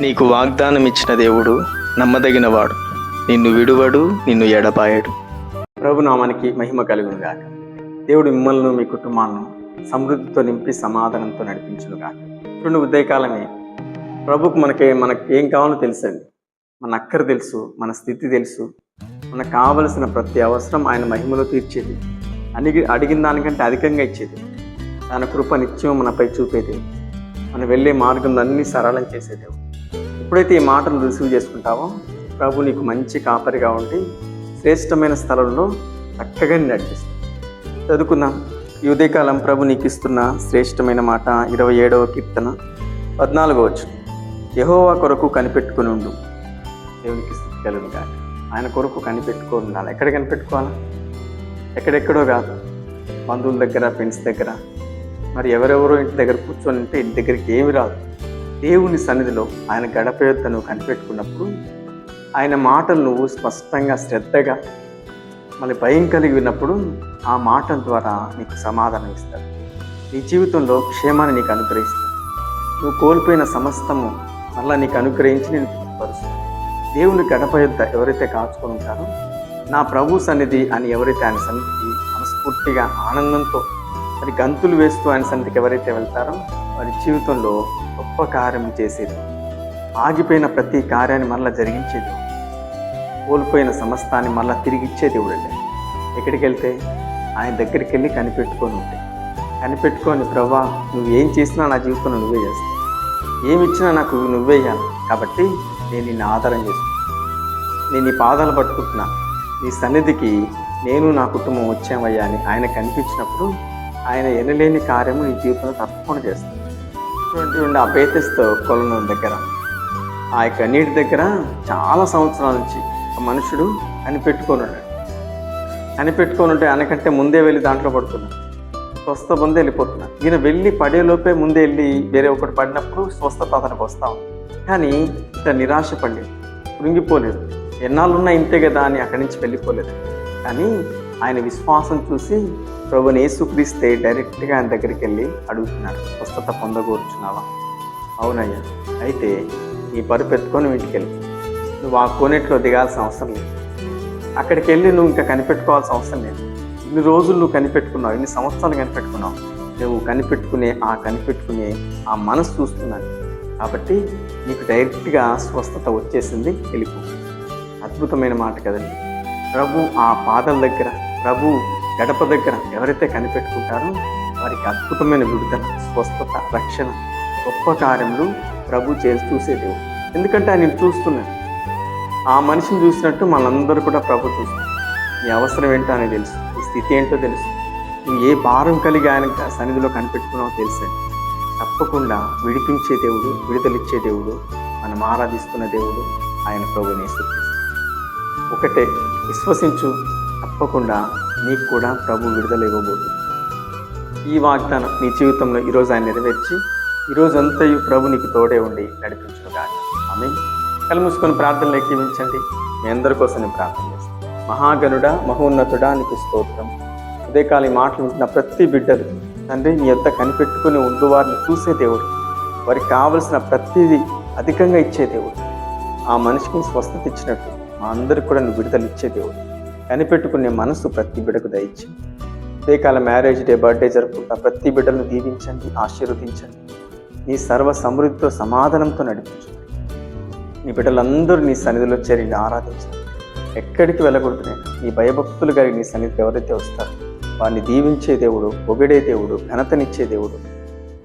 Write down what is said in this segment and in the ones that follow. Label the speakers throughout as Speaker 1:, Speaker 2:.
Speaker 1: నీకు వాగ్దానం ఇచ్చిన దేవుడు నమ్మదగినవాడు. నిన్ను విడువడు నిన్ను ఎడపాయడు
Speaker 2: ప్రభు నామానికి మహిమ కలుగునుగాక. దేవుడు మిమ్మల్ని మీ కుటుంబాలను సమృద్ధితో నింపి సమాధానంతో నడిపించునుగాక. రెండు ఉదయకాలమే. ప్రభుకు మనకి మనకి ఏం కావాలో తెలుసండి. మన అక్కర తెలుసు మన స్థితి తెలుసు. మనకు కావలసిన ప్రతి అవసరం ఆయన మహిమలో తీర్చేది. అడిగి అడిగిన దానికంటే అధికంగా ఇచ్చేది. తన కృప నిత్యం మనపై చూపేది. మనం వెళ్ళే మార్గం అన్నీ సరళం చేసేదేవు ఎప్పుడైతే ఈ మాటలు రిసీవ్ చేసుకుంటావో ప్రభు నీకు మంచి కాపరిగా ఉండి శ్రేష్టమైన స్థలంలో చక్కగా నిన్ను నడిపిస్తాడు. చదువుకుందాం. యుదయకాలం ఉదయకాలం ప్రభు నీకు ఇస్తున్న శ్రేష్టమైన మాట ఇరవై ఏడవ కీర్తన పద్నాలుగో వచ్చు యహోవా కొరకు కనిపెట్టుకుని ఉండు. దేవునికి స్థితి కలుగు ఆయన కొరకు కనిపెట్టుకొని ఉండాలి. ఎక్కడ కనిపెట్టుకోవాలా? ఎక్కడెక్కడో కాదు. బంధువుల దగ్గర ఫ్రెండ్స్ దగ్గర. మరి ఎవరెవరో ఇంటి దగ్గర కూర్చొని ఉంటే ఇంటి దగ్గరికి ఏమి రాదు. దేవుని సన్నిధిలో ఆయన గడప యొద్ద నువ్వు కనిపెట్టుకున్నప్పుడు ఆయన మాటలు నువ్వు స్పష్టంగా శ్రద్ధగా మళ్ళీ భయం కలిగి విన్నప్పుడు ఆ మాటల ద్వారా నీకు సమాధానం ఇస్తాడు. నీ జీవితంలో క్షేమాన్ని నీకు అనుగ్రహిస్తాడు. నువ్వు కోల్పోయిన సమస్తము మళ్ళీ నీకు అనుగ్రహించి నేను పరుస్తాను దేవుని గడప యొద్ద ఎవరైతే కాచుకొని ఉంటారో నా ప్రభు సన్నిధి అని ఎవరైతే ఆయన సన్నిధికి మనస్ఫూర్తిగా ఆనందంతో మరి గంతులు వేస్తూ ఆయన సన్నిధికి ఎవరైతే వెళ్తారో వారి జీవితంలో గొప్ప కార్యం చేసేది. ఆగిపోయిన ప్రతి కార్యాన్ని మళ్ళీ జరిగించేది. కోల్పోయిన సమస్తాన్ని మళ్ళీ తిరిగి దేవుడండి ఎక్కడికి వెళ్తే ఆయన దగ్గరికి వెళ్ళి కనిపెట్టుకొని ఉంటే. కనిపెట్టుకొని ప్రభా నువ్వు ఏం చేసినా నా జీవితంలో నువ్వే చేస్తావు. ఏమి ఇచ్చినా నాకు నువ్వే కాబట్టి నేను నిన్ను ఆధారం చేసుకుంటాను నేను నీ పాదాలు పట్టుకుంటున్నా. నీ సన్నిధికి నేను నా కుటుంబం వచ్చామయ్యా అని ఆయన కనిపించినప్పుడు ఆయన ఎనలేని కార్యము నీ జీవితంలో తప్పకుండా చేస్తాను చూడండి ఆ బేతిస్తో కొలను దగ్గర ఆ యొక్క నీటి దగ్గర చాలా సంవత్సరాల నుంచి ఒక మనుషుడు కనిపెట్టుకొని ఉన్నాడు. కనిపెట్టుకొని ఉంటే ఆయనకంటే ముందే వెళ్ళి దాంట్లో పడుతున్నాడు స్వస్థ ముందే వెళ్ళిపోతున్నా ఈయన వెళ్ళి పడేలోపే ముందే వెళ్ళి వేరే ఒకటి పడినప్పుడు స్వస్థత అతనికి వస్తాం కానీ ఇతను నిరాశ పడి కృంగిపోలేదు. ఎన్నాళ్ళున్నా ఇంతే కదా అని అక్కడి నుంచి వెళ్ళిపోలేదు. కానీ ఆయన విశ్వాసం చూసి ప్రభుని యేసుక్రీస్తే డైరెక్ట్గా ఆయన దగ్గరికి వెళ్ళి అడుగుతున్నాడు స్వస్థత పొందగోరుచున్నావా? అవునయ్యా. అయితే నీ పరుపు ఎత్తుకొని నువ్వు ఇంటికి వెళ్ళి. నువ్వు ఆ కోనేట్లో దిగాల్సిన అవసరం లేదు. అక్కడికి వెళ్ళి నువ్వు ఇంకా కనిపెట్టుకోవాల్సిన అవసరం లేదు. ఇన్ని రోజులు నువ్వు కనిపెట్టుకున్నావు ఇన్ని సంవత్సరాలు కనిపెట్టుకున్నావు. నువ్వు కనిపెట్టుకునే ఆ కనిపెట్టుకునే ఆ మనసు చూస్తున్నాను. కాబట్టి నీకు డైరెక్ట్గా స్వస్థత వచ్చేసింది. వెళ్ళిపో. అద్భుతమైన మాట కదండి. ప్రభు ఆ పాదల దగ్గర ప్రభు గడప దగ్గర ఎవరైతే కనిపెట్టుకుంటారో వారికి అద్భుతమైన విడుదల స్వస్థత రక్షణ గొప్ప కార్యములు ప్రభు చేసి చూసేదేవు. ఎందుకంటే ఆయన చూస్తున్నాడు ఆ మనిషిని చూసినట్టు మనందరూ కూడా ప్రభు చూస్తున్నాం నీ అవసరం ఏంటో అనేది తెలుసు నీ స్థితి ఏంటో తెలుసు. నువ్వు ఏ భారం కలిగి ఆయన సన్నిధిలో కనిపెట్టుకున్నావో తెలుసా. తప్పకుండా విడిపించే దేవుడు విడుదలిచ్చే దేవుడు మనం ఆరాధిస్తున్న దేవుడు ఆయన ప్రభుని ఒకటే విశ్వసించు. తప్పకుండా నీకు కూడా ప్రభు విడుదల ఇవ్వబోతుంది. ఈ వాగ్దానం నీ జీవితంలో ఈరోజు ఆయన నెరవేర్చి ఈరోజు అంతయు ప్రభు నీకు తోడే ఉండి నడిపించును కాక ఆమె కళ్ళు మూసుకొని ప్రార్థనలు ఎక్కివించండి మీ అందరి కోసం నేను ప్రార్థన చేస్తాను. మహాగనుడ మహోన్నతుడా నీకు స్తోత్రం. ఉదయకాలం ఈ మాటలు వింటున్న ప్రతి బిడ్డలు తండ్రి నీ యొక్క కనిపెట్టుకుని ఉండు వారిని చూసే దేవుడు. వారికి కావలసిన ప్రతిదీ అధికంగా ఇచ్చే దేవుడు. ఆ మనిషికి స్వస్థత ఇచ్చినట్టు మా అందరికి కూడా నువ్వు విడుదల ఇచ్చే దేవుడు. కనిపెట్టుకునే మనసు ప్రతి బిడ్డకు దయచి ఉదయకాల మ్యారేజ్ డే బర్త్డే జరుపుకుంటా ప్రతి బిడ్డలను దీవించండి ఆశీర్వదించండి. నీ సర్వ సమృద్ధితో సమాధానంతో నడిపించండి. నీ బిడ్డలందరూ నీ సన్నిధిలో చేరి ఆరాధించండి. ఎక్కడికి వెళ్ళకూడదు నీ భయభక్తులు గారి నీ సన్నిధికి ఎవరైతే వస్తారో వారిని దీవించే దేవుడు పొగిడే దేవుడు ఘనతనిచ్చే దేవుడు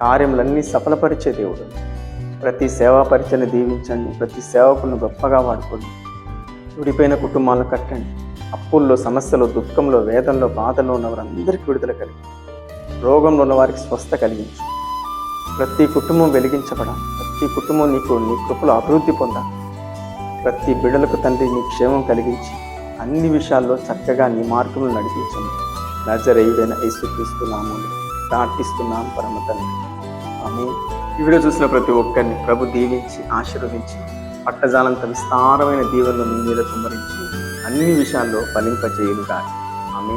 Speaker 2: కార్యములన్నీ సఫలపరిచే దేవుడు. ప్రతి సేవా పరిచయను దీవించండి ప్రతి సేవకులను గొప్పగా వాడుకోండి. విడిపోయిన కుటుంబాలను కట్టండి. అప్పుల్లో సమస్యలు దుఃఖంలో వేదంలో బాధలో ఉన్న వారందరికీ విడుదల కలిగి రోగంలో ఉన్న వారికి స్వస్థ కలిగించు. ప్రతి కుటుంబం వెలిగించబడాలి ప్రతి కుటుంబం నీకు నీ కృపలో అభివృద్ధి పొందాలి ప్రతి బిడ్డలకు తండ్రి నీ క్షేమం కలిగించి అన్ని విషయాల్లో చక్కగా నీ మార్గంలో నడిపించండి నజరేయుడైన యేసుక్రీస్తు నామములు ప్రార్థిస్తున్నాను పరమ తండ్రి. ఆమె ఈ వీడియో చూసిన ప్రతి ఒక్కరిని ప్రభు దీవించి ఆశీర్వదించి పట్టజాలంత విస్తారమైన దీవెనలు మీ మీద కుమ్మరించి అన్ని విషయాల్లో ఫలింపజేయులుగా ఆమె